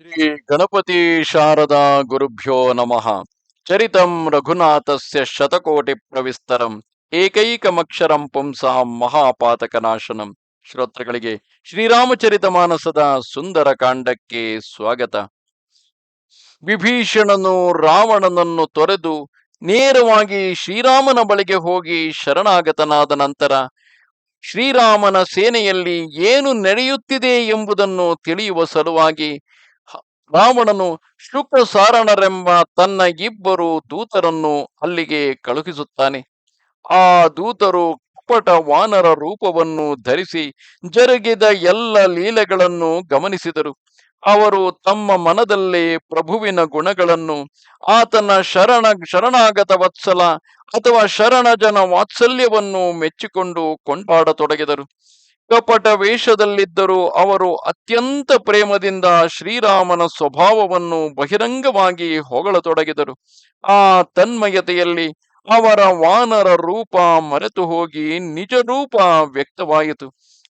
ಶ್ರೀ ಗಣಪತಿ ಶಾರದಾ ಗುರುಭ್ಯೋ ನಮಃ. ಚರಿತಂ ರಘುನಾಥಸ್ಯ ಶತಕೋಟಿ ಪ್ರವಿಸ್ತರಂ. ಏಕೈಕಮಕ್ಷರಂ ಪುಂಸಾಂ ಮಹಾಪಾತಕನಾಶನಂ. ಶ್ರೋತೃಗಳಿಗೆ ಶ್ರೀರಾಮಚರಿತ ಮಾನಸದ ಸುಂದರ ಕಾಂಡಕ್ಕೆ ಸ್ವಾಗತ. ವಿಭೀಷಣನು ರಾವಣನನ್ನು ತೊರೆದು ನೇರವಾಗಿ ಶ್ರೀರಾಮನ ಬಳಿಗೆ ಹೋಗಿ ಶರಣಾಗತನಾದ ನಂತರ, ಶ್ರೀರಾಮನ ಸೇನೆಯಲ್ಲಿ ಏನು ನಡೆಯುತ್ತಿದೆ ಎಂಬುದನ್ನು ತಿಳಿಯುವ ಸಲುವಾಗಿ ರಾವಣನು ಶುಕ್ರಸಾರಣರೆಂಬ ತನ್ನ ಇಬ್ಬರು ದೂತರನ್ನು ಅಲ್ಲಿಗೆ ಕಳುಹಿಸುತ್ತಾನೆ. ಆ ದೂತರು ಕಪಟ ವಾನರ ರೂಪವನ್ನು ಧರಿಸಿ ಜರುಗಿದ ಎಲ್ಲ ಲೀಲೆಗಳನ್ನು ಗಮನಿಸಿದರು. ಅವರು ತಮ್ಮ ಮನದಲ್ಲೇ ಪ್ರಭುವಿನ ಗುಣಗಳನ್ನು, ಆತನ ಶರಣ, ಶರಣಾಗತ ವತ್ಸಲ ಅಥವಾ ಶರಣಜನ ವಾತ್ಸಲ್ಯವನ್ನು ಮೆಚ್ಚಿಕೊಂಡು ಕೊಂಡಾಡತೊಡಗಿದರು. ಕಪಟ ವೇಷದಲ್ಲಿದ್ದರೂ ಅವರು ಅತ್ಯಂತ ಪ್ರೇಮದಿಂದ ಶ್ರೀರಾಮನ ಸ್ವಭಾವವನ್ನು ಬಹಿರಂಗವಾಗಿ ಹೊಗಳತೊಡಗಿದರು. ಆ ತನ್ಮಯತೆಯಲ್ಲಿ ಅವರ ವಾನರ ರೂಪ ಮರೆತು ಹೋಗಿ ನಿಜ ರೂಪ ವ್ಯಕ್ತವಾಯಿತು.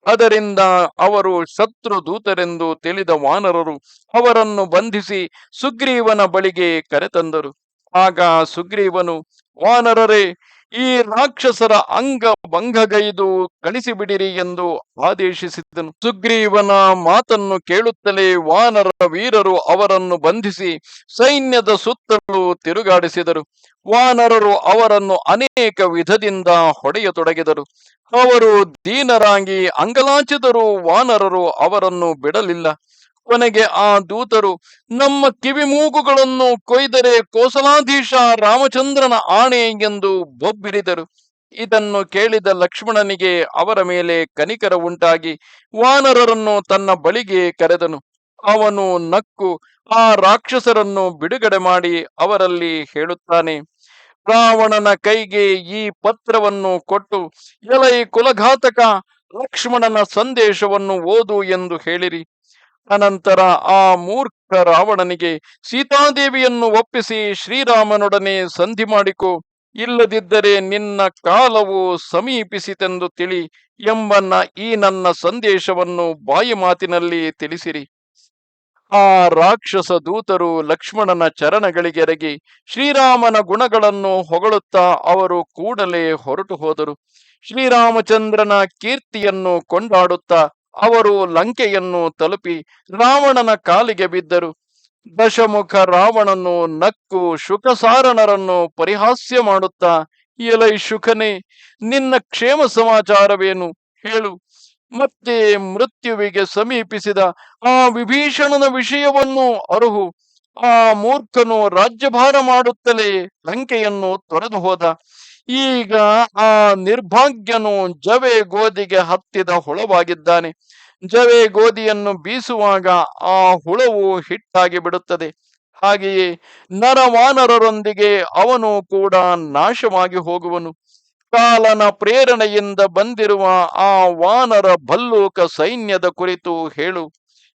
ಅದರಿಂದ ಅವರು ಶತ್ರು ದೂತರೆಂದು ತಿಳಿದ ವಾನರರು ಅವರನ್ನು ಬಂಧಿಸಿ ಸುಗ್ರೀವನ ಬಳಿಗೆ ಕರೆತಂದರು. ಆಗ ಸುಗ್ರೀವನು, ವಾನರರೇ ಈ ರಾಕ್ಷಸರ ಅಂಗ ಭಂಗಗೈದು ಕಳಿಸಿಬಿಡಿರಿ ಎಂದು ಆದೇಶಿಸಿದನು. ಸುಗ್ರೀವನ ಮಾತನ್ನು ಕೇಳುತ್ತಲೇ ವಾನರ ವೀರರು ಅವರನ್ನು ಬಂಧಿಸಿ ಸೈನ್ಯದ ಸುತ್ತಲೂ ತಿರುಗಾಡಿಸಿದರು. ವಾನರರು ಅವರನ್ನು ಅನೇಕ ವಿಧದಿಂದ ಹೊಡೆಯತೊಡಗಿದರು. ಅವರು ದೀನರಾಗಿ ಅಂಗಲಾಚಿದರೂ ವಾನರರು ಅವರನ್ನು ಬಿಡಲಿಲ್ಲ. ಕೊನೆಗೆ ಆ ದೂತರು, ನಮ್ಮ ಕಿವಿಮೂಗುಗಳನ್ನು ಕೊಯ್ದರೆ ಕೋಸಲಾಧೀಶ ರಾಮಚಂದ್ರನ ಆಣೆ ಎಂದು ಬೊಬ್ಬಿರಿದರು ಇದನ್ನು ಕೇಳಿದ ಲಕ್ಷ್ಮಣನಿಗೆ ಅವರ ಮೇಲೆ ಕನಿಕರ ಉಂಟಾಗಿ ವಾನರರನ್ನು ತನ್ನ ಬಳಿಗೆ ಕರೆದನು. ಅವನು ನಕ್ಕು, ಆ ರಾಕ್ಷಸರನ್ನು ಬಿಡುಗಡೆ ಮಾಡಿ ಅವರಲ್ಲಿ ಹೇಳುತ್ತಾನೆ, ರಾವಣನ ಕೈಗೆ ಈ ಪತ್ರವನ್ನು ಕೊಟ್ಟು ಎಲೈ ಕುಲಘಾತಕ ಲಕ್ಷ್ಮಣನ ಸಂದೇಶವನ್ನು ಓದು ಎಂದು ಹೇಳಿರಿ. ಅನಂತರ ಆ ಮೂರ್ಖ ರಾವಣನಿಗೆ ಸೀತಾದೇವಿಯನ್ನು ಒಪ್ಪಿಸಿ ಶ್ರೀರಾಮನೊಡನೆ ಸಂಧಿ ಮಾಡಿಕೊ. ಇಲ್ಲದಿದ್ದರೆ ನಿನ್ನ ಕಾಲವು ಸಮೀಪಿಸಿತೆಂದು ತಿಳಿ ಎಂಬನ್ನ ಈ ನನ್ನ ಸಂದೇಶವನ್ನು ಬಾಯಿ ಮಾತಿನಲ್ಲಿ ತಿಳಿಸಿರಿ. ಆ ರಾಕ್ಷಸ ದೂತರು ಲಕ್ಷ್ಮಣನ ಚರಣಗಳಿಗೆರಗಿ ಶ್ರೀರಾಮನ ಗುಣಗಳನ್ನು ಹೊಗಳುತ್ತಾ ಅವರು ಕೂಡಲೇ ಹೊರಟು ಹೋದರು. ಶ್ರೀರಾಮಚಂದ್ರನ ಕೀರ್ತಿಯನ್ನು ಕೊಂಡಾಡುತ್ತಾ ಅವರು ಲಂಕೆಯನ್ನು ತಲುಪಿ ರಾವಣನ ಕಾಲಿಗೆ ಬಿದ್ದರು. ದಶಮುಖ ರಾವಣನು ನಕ್ಕು ಶುಕಸಾರಣರನ್ನು ಪರಿಹಾಸ್ಯ ಮಾಡುತ್ತಾ, ಎಲೈ ಶುಕನೇ, ನಿನ್ನ ಕ್ಷೇಮ ಸಮಾಚಾರವೇನು? ಹೇಳು. ಮತ್ತೆ ಮೃತ್ಯುವಿಗೆ ಸಮೀಪಿಸಿದ ಆ ವಿಭೀಷಣನ ವಿಷಯವನ್ನು ಅರುಹು. ಆ ಮೂರ್ಖನು ರಾಜ್ಯಭಾರ ಮಾಡುತ್ತಲೇ ಲಂಕೆಯನ್ನು ತೊರೆದು ಹೋದ ಈಗ ಆ ನಿರ್ಭಾಗ್ಯನು ಜವೆ ಗೋಧಿಗೆ ಹತ್ತಿದ ಹುಳವಾಗಿದ್ದಾನೆ. ಜವೆ ಗೋಧಿಯನ್ನು ಬೀಸುವಾಗ ಆ ಹುಳವು ಹಿಟ್ಟಾಗಿ ಬಿಡುತ್ತದೆ. ಹಾಗೆಯೇ ನರವಾನರರೊಂದಿಗೆ ಅವನು ಕೂಡ ನಾಶವಾಗಿ ಹೋಗುವನು. ಕಾಲನ ಪ್ರೇರಣೆಯಿಂದ ಬಂದಿರುವ ಆ ವಾನರ ಭಲ್ಲೂಕ ಸೈನ್ಯದ ಕುರಿತು ಹೇಳು.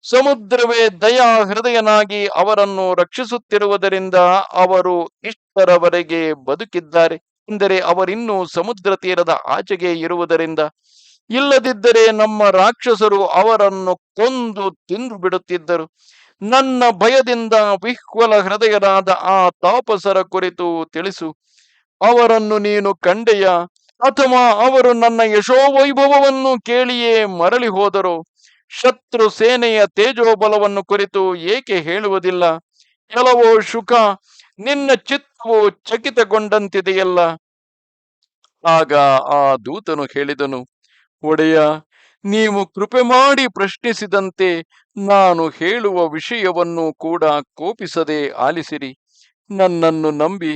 ಸಮುದ್ರವೇ ದಯಾ ಹೃದಯನಾಗಿ ಅವರನ್ನು ರಕ್ಷಿಸುತ್ತಿರುವುದರಿಂದ ಅವರು ಇಷ್ಟರವರೆಗೆ ಬದುಕಿದ್ದಾರೆ. ಎಂದರೆ ಅವರಿನ್ನೂ ಸಮುದ್ರ ತೀರದ ಆಚೆಗೆ ಇರುವುದರಿಂದ ಇಲ್ಲದಿದ್ದರೆ ನಮ್ಮ ರಾಕ್ಷಸರು ಅವರನ್ನು ಕೊಂದು ತಿಂದು ಬಿಡುತ್ತಿದ್ದರು. ನನ್ನ ಭಯದಿಂದ ವಿಹ್ವಲ ಹೃದಯರಾದ ಆ ತಾಪಸರ ಕುರಿತು ತಿಳಿಸು. ಅವರನ್ನು ನೀನು ಕಂಡೆಯ? ಅಥವಾ ಅವರು ನನ್ನ ಯಶೋವೈಭವವನ್ನು ಕೇಳಿಯೇ ಮರಳಿ ಹೋದರು? ಶತ್ರು ಸೇನೆಯ ತೇಜೋಬಲವನ್ನು ಕುರಿತು ಏಕೆ ಹೇಳುವುದಿಲ್ಲ? ಕೆಲವೋ ಶುಕ ನಿನ್ನ ಚಿತ್ತವು ಚಕಿತಗೊಂಡಂತಿದೆಯಲ್ಲ? ಆಗ ಆ ದೂತನು ಹೇಳಿದನು, ಒಡೆಯ, ನೀವು ಕೃಪೆ ಮಾಡಿ ಪ್ರಶ್ನಿಸಿದಂತೆ ನಾನು ಹೇಳುವ ವಿಷಯವನ್ನು ಕೂಡ ಕೋಪಿಸದೆ ಆಲಿಸಿರಿ. ನನ್ನನ್ನು ನಂಬಿ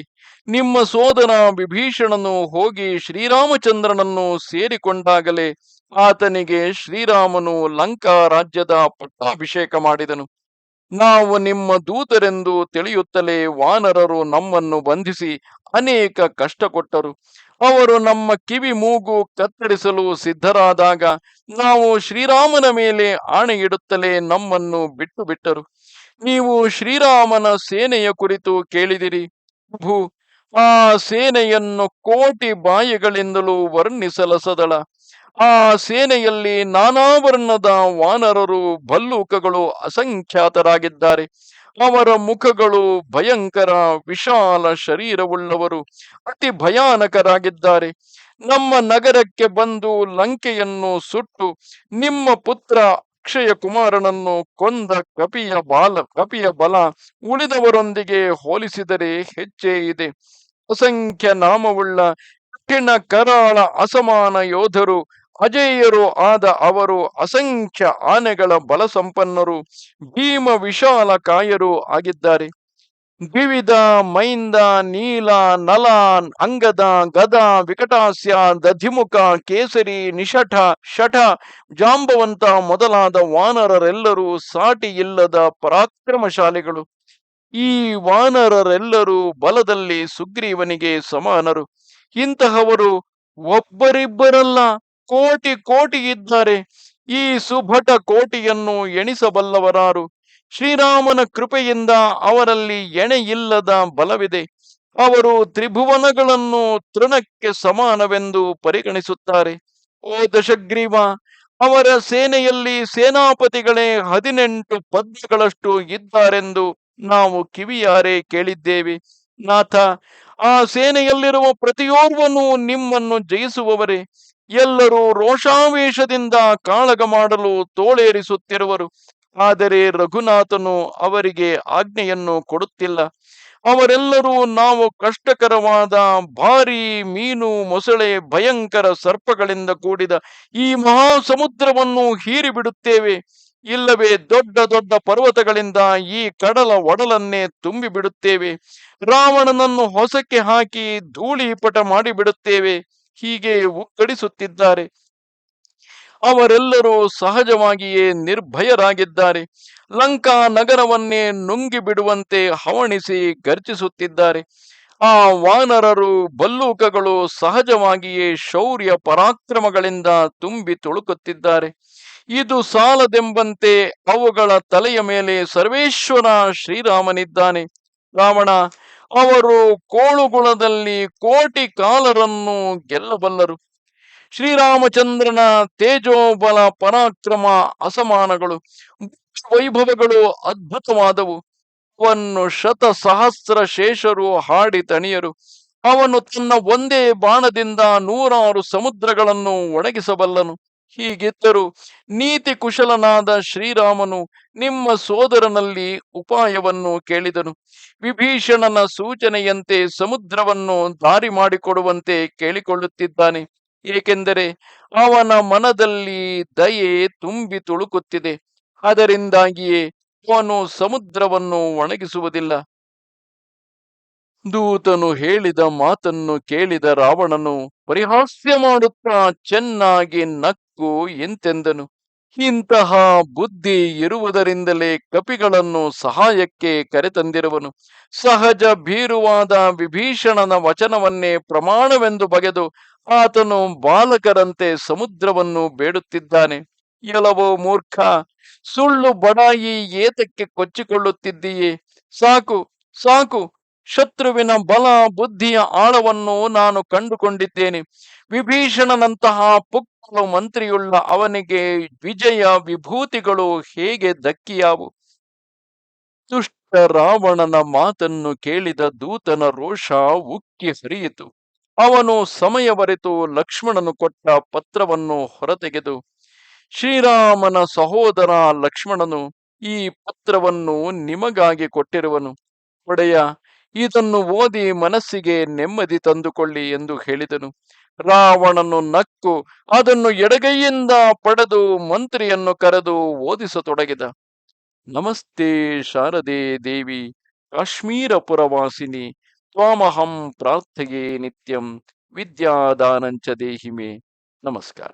ನಿಮ್ಮ ಸೋದರ ವಿಭೀಷಣನು ಹೋಗಿ ಶ್ರೀರಾಮಚಂದ್ರನನ್ನು ಸೇರಿಕೊಂಡಾಗಲೇ ಆತನಿಗೆ ಶ್ರೀರಾಮನು ಲಂಕಾ ರಾಜ್ಯದ ಪಟ್ಟಾಭಿಷೇಕ ಮಾಡಿದನು. ನಾವು ನಿಮ್ಮ ದೂತರೆಂದು ತಿಳಿಯುತ್ತಲೇ ವಾನರರು ನಮ್ಮನ್ನು ಬಂಧಿಸಿ ಅನೇಕ ಕಷ್ಟ ಕೊಟ್ಟರು ಅವರು ನಮ್ಮ ಕಿವಿ ಮೂಗು ಕತ್ತರಿಸಲು ಸಿದ್ಧರಾದಾಗ ನಾವು ಶ್ರೀರಾಮನ ಮೇಲೆ ಆಣೆ ಇಡುತ್ತಲೇ ನಮ್ಮನ್ನು ಬಿಟ್ಟು ಬಿಟ್ಟರು ನೀವು ಶ್ರೀರಾಮನ ಸೇನೆಯ ಕುರಿತು ಕೇಳಿದಿರಿ. ಭೂ ಆ ಸೇನೆಯನ್ನು ಕೋಟಿ ಬಾಯಿಗಳಿಂದಲೂ ವರ್ಣಿಸಲಸದಳ. ಆ ಸೇನೆಯಲ್ಲಿ ನಾನಾ ವರ್ಣದ ವಾನರರು, ಭಲ್ಲೂಕಗಳು ಅಸಂಖ್ಯಾತರಾಗಿದ್ದಾರೆ. ಅವರ ಮುಖಗಳು ಭಯಂಕರ, ವಿಶಾಲ ಶರೀರವುಳ್ಳವರು ಅತಿ ಭಯಾನಕರಾಗಿದ್ದಾರೆ. ನಮ್ಮ ನಗರಕ್ಕೆ ಬಂದು ಲಂಕೆಯನ್ನು ಸುಟ್ಟು ನಿಮ್ಮ ಪುತ್ರ ಅಕ್ಷಯ ಕುಮಾರನನ್ನು ಕೊಂದ ಕಪಿಯ ಬಾಲ, ಕಪಿಯ ಬಲ ಉಳಿದವರೊಂದಿಗೆ ಹೋಲಿಸಿದರೆ ಹೆಚ್ಚೇ ಇದೆ. ಅಸಂಖ್ಯ ನಾಮವುಳ್ಳ ಕಠಿಣ ಕರಾಳ ಅಸಮಾನ ಯೋಧರು ಅಜೇಯರು ಆದ ಅವರು ಅಸಂಖ್ಯ ಆನೆಗಳ ಬಲ ಸಂಪನ್ನರು ಭೀಮ ವಿಶಾಲ ಕಾಯರು ಆಗಿದ್ದಾರೆ. ದ್ವಿವಿಧ ಮೈಂದ, ನೀಲ, ನಲ, ಅಂಗದ, ಗದ, ವಿಕಟಾಸ್ಯ, ದಧಿಮುಖ, ಕೇಸರಿ, ನಿಷಠ ಶಠ ಜಾಂಬವಂತ ಮೊದಲಾದ ವಾನರರೆಲ್ಲರೂ ಸಾಟಿ ಇಲ್ಲದ ಪರಾಕ್ರಮಶಾಲಿಗಳು. ಈ ವಾನರರೆಲ್ಲರೂ ಬಲದಲ್ಲಿ ಸುಗ್ರೀವನಿಗೆ ಸಮಾನರು. ಇಂತಹವರು ಒಬ್ಬರಿಬ್ಬರಲ್ಲ. ಕೋಟಿ ಕೋಟಿ ಇದ್ದಾರೆ ಈ ಸುಭಟ ಕೋಟಿಯನ್ನು ಎಣಿಸಬಲ್ಲವರಾರು. ಶ್ರೀರಾಮನ ಕೃಪೆಯಿಂದ ಅವರಲ್ಲಿ ಎಣೆಯಿಲ್ಲದ ಬಲವಿದೆ. ಅವರು ತ್ರಿಭುವನಗಳನ್ನು ತೃಣಕ್ಕೆ ಸಮಾನವೆಂದು ಪರಿಗಣಿಸುತ್ತಾರೆ. ಓ ದಶಗ್ರೀವ, ಅವರ ಸೇನೆಯಲ್ಲಿ ಸೇನಾಪತಿಗಳೇ ಹದಿನೆಂಟು ಪದ್ಯಗಳಷ್ಟು ಇದ್ದಾರೆಂದು ನಾವು ಕಿವಿಯಾರೆ ಕೇಳಿದ್ದೇವೆ. ನಾಥ, ಆ ಸೇನೆಯಲ್ಲಿರುವ ಪ್ರತಿಯೋರ್ವನು ನಿಮ್ಮನ್ನು ಜಯಿಸುವವರೇ. ಎಲ್ಲರೂ ರೋಷಾವೇಶದಿಂದ ಕಾಳಗ ಮಾಡಲು ತೋಳೇರಿಸುತ್ತಿರುವರು. ಆದರೆ ರಘುನಾಥನು ಅವರಿಗೆ ಆಜ್ಞೆಯನ್ನು ಕೊಡುತ್ತಿಲ್ಲ. ಅವರೆಲ್ಲರೂ ನಾವು ಕಷ್ಟಕರವಾದ ಭಾರೀ ಮೀನು, ಮೊಸಳೆ, ಭಯಂಕರ ಸರ್ಪಗಳಿಂದ ಕೂಡಿದ ಈ ಮಹಾಸಮುದ್ರವನ್ನು ಹೀರಿಬಿಡುತ್ತೇವೆ. ಇಲ್ಲವೇ ದೊಡ್ಡ ದೊಡ್ಡ ಪರ್ವತಗಳಿಂದ ಈ ಕಡಲ ಒಡಲನ್ನೇ ತುಂಬಿ ಬಿಡುತ್ತೇವೆ ರಾವಣನನ್ನು ಹೊಸಕ್ಕೆ ಹಾಕಿ ಧೂಳಿಪಟ ಮಾಡಿಬಿಡುತ್ತೇವೆ. ಹೀಗೆ ಉಕ್ಕಡಿಸುತ್ತಿದ್ದಾರೆ ಅವರೆಲ್ಲರೂ ಸಹಜವಾಗಿಯೇ ನಿರ್ಭಯರಾಗಿದ್ದಾರೆ. ಲಂಕಾ ನಗರವನ್ನೇ ನುಂಗಿ ಬಿಡುವಂತೆ ಹವಣಿಸಿ ಗರ್ಜಿಸುತ್ತಿದ್ದಾರೆ. ಆ ವಾನರರು, ಬಲ್ಲೂಕಗಳು ಸಹಜವಾಗಿಯೇ ಶೌರ್ಯ ಪರಾಕ್ರಮಗಳಿಂದ ತುಂಬಿ ತುಳುಕುತ್ತಿದ್ದಾರೆ. ಇದು ಸಾಲದೆಂಬಂತೆ ಅವುಗಳ ತಲೆಯ ಮೇಲೆ ಸರ್ವೇಶ್ವರ ಶ್ರೀರಾಮನಿದ್ದಾನೆ. ರಾವಣ, ಅವರು ಕೋಳುಗುಳದಲ್ಲಿ ಕೋಟಿ ಕಾಲರನ್ನು ಗೆಲ್ಲಬಲ್ಲರು. ಶ್ರೀರಾಮಚಂದ್ರನ ತೇಜೋಬಲ ಪರಾಕ್ರಮ ಅಸಮಾನಗಳು, ವೈಭವಗಳು ಅದ್ಭುತವಾದವು. ಅವನ್ನು ಶತ ಸಹಸ್ರ ಶೇಷರು ಹಾಡಿ ತಣಿಯರು. ಅವನು ತನ್ನ ಒಂದೇ ಬಾಣದಿಂದ ನೂರಾರು ಸಮುದ್ರಗಳನ್ನು ಒಣಗಿಸಬಲ್ಲನು. ಹೀಗಿದ್ದರೂ ನೀತಿ ಕುಶಲನಾದ ಶ್ರೀರಾಮನು ನಿಮ್ಮ ಸೋದರನಲ್ಲಿ ಉಪಾಯವನ್ನು ಕೇಳಿದನು. ವಿಭೀಷಣನ ಸೂಚನೆಯಂತೆ ಸಮುದ್ರವನ್ನು ದಾರಿ ಮಾಡಿಕೊಡುವಂತೆ ಕೇಳಿಕೊಳ್ಳುತ್ತಿದ್ದಾನೆ. ಏಕೆಂದರೆ ಅವನ ಮನದಲ್ಲಿ ದಯೆ ತುಂಬಿ ತುಳುಕುತ್ತಿದೆ. ಅದರಿಂದಾಗಿಯೇ ಅವನು ಸಮುದ್ರವನ್ನು ಒಣಗಿಸುವುದಿಲ್ಲ. ದೂತನು ಹೇಳಿದ ಮಾತನ್ನು ಕೇಳಿದ ರಾವಣನು ಪರಿಹಾಸ್ಯ ಮಾಡುತ್ತಾ ಚೆನ್ನಾಗಿ ನಕ್ಕು ಎಂತೆಂದನು? ಇಂತಹ ಬುದ್ಧಿ ಇರುವುದರಿಂದಲೇ ಕಪಿಗಳನ್ನು ಸಹಾಯಕ್ಕೆ ಕರೆತಂದಿರುವನು. ಸಹಜ ಭೀರುವಾದ ವಿಭೀಷಣನ ವಚನವನ್ನೇ ಪ್ರಮಾಣವೆಂದು ಬಗೆದು ಆತನು ಬಾಲಕರಂತೆ ಸಮುದ್ರವನ್ನು ಬೇಡುತ್ತಿದ್ದಾನೆ. ಎಲವೋ ಮೂರ್ಖ, ಸುಳ್ಳು ಬಡಾಯಿ ಏತಕ್ಕೆ ಕೊಚ್ಚಿಕೊಳ್ಳುತ್ತಿದ್ದೀಯೇ? ಸಾಕು ಸಾಕು ಶತ್ರುವಿನ ಬಲ, ಬುದ್ಧಿಯ ಆಳವನ್ನು ನಾನು ಕಂಡುಕೊಂಡಿದ್ದೇನೆ. ವಿಭೀಷಣನಂತಹ ಪುಕ್ಕಲು ಮಂತ್ರಿಯುಳ್ಳ ಅವನಿಗೆ ವಿಜಯ ವಿಭೂತಿಗಳು ಹೇಗೆ ದಕ್ಕಿಯಾವು? ದುಷ್ಟ ರಾವಣನ ಮಾತನ್ನು ಕೇಳಿದ ದೂತನ ರೋಷ ಉಕ್ಕಿ ಹರಿಯಿತು. ಅವನು ಸಮಯವರೆತು ಲಕ್ಷ್ಮಣನು ಕೊಟ್ಟ ಪತ್ರವನ್ನು ಹೊರತೆಗೆದು, ಶ್ರೀರಾಮನ ಸಹೋದರ ಲಕ್ಷ್ಮಣನು ಈ ಪತ್ರವನ್ನು ನಿಮಗಾಗಿ ಕೊಟ್ಟಿರುವನು. ಒಡೆಯ ಇದನ್ನು ಓದಿ ಮನಸ್ಸಿಗೆ ನೆಮ್ಮದಿ ತಂದುಕೊಳ್ಳಿ ಎಂದು ಹೇಳಿದನು. ರಾವಣನು ನಕ್ಕು ಅದನ್ನು ಎಡಗೈಯಿಂದ ಪಡೆದು ಮಂತ್ರಿಯನ್ನು ಕರೆದು ಓದಿಸತೊಡಗಿದ. ನಮಸ್ತೆ ಶಾರದೆ ದೇವಿ ಕಾಶ್ಮೀರ ಪುರವಾಸಿನಿ ತ್ವಾಮಹಂ ಪ್ರಾರ್ಥೆಯೇ ನಿತ್ಯಂ, ವಿದ್ಯಾದಾನಂಚ ದೇಹಿಮೆ. ನಮಸ್ಕಾರ.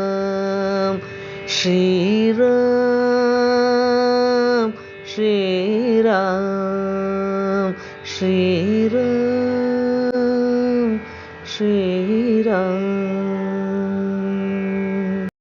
श्रीराम